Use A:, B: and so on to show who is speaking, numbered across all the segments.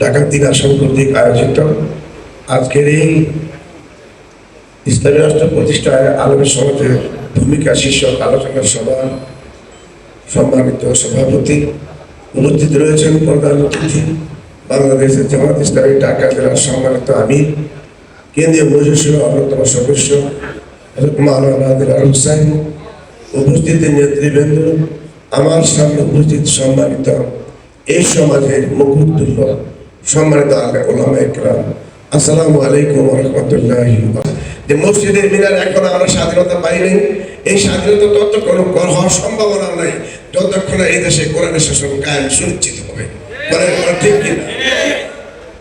A: ঢাকা আসন কর্তৃক আয়োজিত। আজকের এই ইসলামী রাষ্ট্র প্রতিষ্ঠায় আলমের সমাজের ভূমিকা শীর্ষক আলোচনা সভা, সম্মানিত সভাপতি উপস্থিত রয়েছেন প্রধান অতিথি, বাংলাদেশের জামাত ইসলামী, ঢাকা জেলার সম্মানিত আমির, কেন্দ্রীয় মজুসের অন্যতম সদস্য মাওলানা উপস্থিত নেতৃবৃন্দ, আমার সামনে উপস্থিত সম্মানিত এই সমাজের মুকুতুল্য সম্মানিত আসসালামু আলাইকুম রহমতুল্লাহ যে মসজিদের মিনার এখন আমরা স্বাধীনতা পাইনি এই স্বাধীনতা ততক্ষণ হওয়ার সম্ভাবনা নাই, যতক্ষণ এই দেশে কোরআনের শাসন কায়েম সুনিশ্চিত হবে। ঠিক কিনা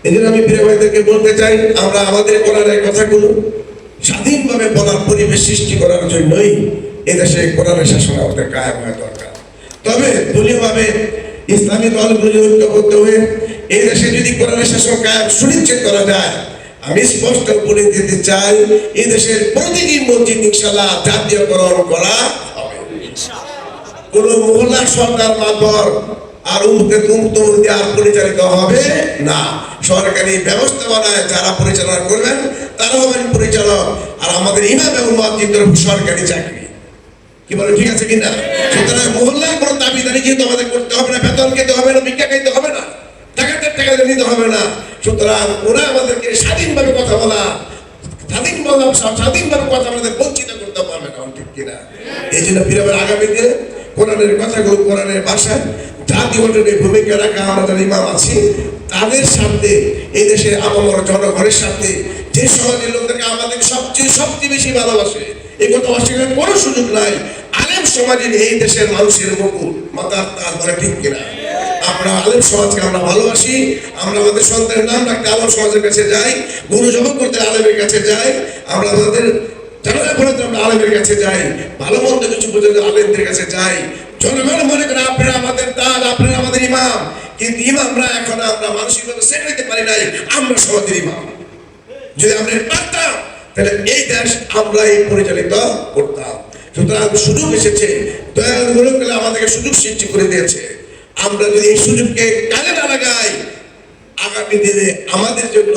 A: এই জন্য আমি প্রিয় ভাইদেরকে বলতে চাই, আমরা আমাদের কোরআনের কথাগুলো স্বাধীনভাবে বলার পরিবেশ সৃষ্টি করার জন্যই এদেশে কোরআনের শাসন আমাদের কায়েম হওয়া দরকার। তবে দলীয়ভাবে ইসলামী দলগুলি ঐক্যবদ্ধ হয়ে এই দেশে যদি কোরআনের শাসন সুনিশ্চিত করা যায়, আমি স্পষ্ট বলে দিতে চাই, এই দেশের প্রতিটি মসজিদ ইনশাল্লাহ জাতীয়করণ করা হবে। কোন মহল্লা সরকার মারফত আর উমুকে তুমুক্ত আর পরিচালিত হবে না। সরকারি ব্যবস্থাপনায় যারা পরিচালনা করবেন, তারা হবেন পরিচালক আর আমাদের ইমাম এবং মসজিদের সরকারি চাকরি। কি বলে, ঠিক আছে কিনা? সুতরাং মহল্লায় কোনো দাবিদারি যেহেতু আমাদের করতে হবে না বেতন খেতে হবে না ভিক্ষা খাইতে হবে না টাকাতে নিতে হবে না। সুতরাং ওরা আমাদেরকে স্বাধীনভাবে কথা বলা স্বাধীন বলা স্বাধীনভাবে কথা বঞ্চিত করতে পারবে ঠিক কিনা? এই জন্য কোরআনের কথাগুলো কোরআনের অর্জনে ভূমিকা রাখা আমাদের ইমাম আছে। তাদের সাথে এই দেশের আপামর জনগণের সাথে যে সমাজের লোকদেরকে আমাদের সবচেয়ে সবচেয়ে বেশি ভালোবাসে, এই কথা অস্বীকারের কোনো সুযোগ নাই। আলেম সমাজের এই দেশের মানুষের মুকুল মাতার তার মানে ঠিক কিনা? আমরা আলেম সমাজকে আমরা ভালোবাসি, আমরা আমাদের সন্তানের নাম রাখতে আলেম সমাজের কাছে যাই গুরু জব করতে আলেমের কাছে যাই, আমরা আমাদের জানালা পড়াতে আমরা আলেমের কাছে যাই, ভালো মন্দ কিছু বুঝতে আলেমদের কাছে যাই। জনগণ মনে করে আপনারা আমাদের দাদ আপনারা আমাদের ইমাম, কিন্তু ইমামরা এখন আমরা মানসিকভাবে সেট হইতে পারি নাই, আমরা সমাজের ইমাম। যদি আমরা পারতাম, তাহলে এই দেশ আমরাই পরিচালিত করতাম। সুতরাং সুযোগ এসেছে দয়াল আমাদেরকে সুযোগ সৃষ্টি করে দিয়েছে। আমরা যদি এই সুযোগকে কাজে না লাগাই, আগামী দিনে আমাদের জন্য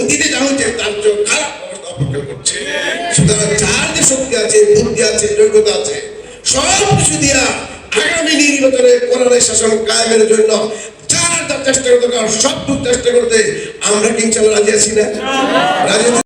A: অতীতে যা হচ্ছে তার জন্য খারাপ অবস্থা অপেক্ষা করছে সুতরাং যার যে শক্তি আছে, বুদ্ধি আছে, যোগ্যতা আছে, সব কিছু দিয়া আগামী নির্বাচনে কোরআনের শাসন কায়েমের জন্য যার যার চেষ্টা করতে সব চেষ্টা করতে আমরা কি ইনশাল্লাহ রাজি আছি না রাজি?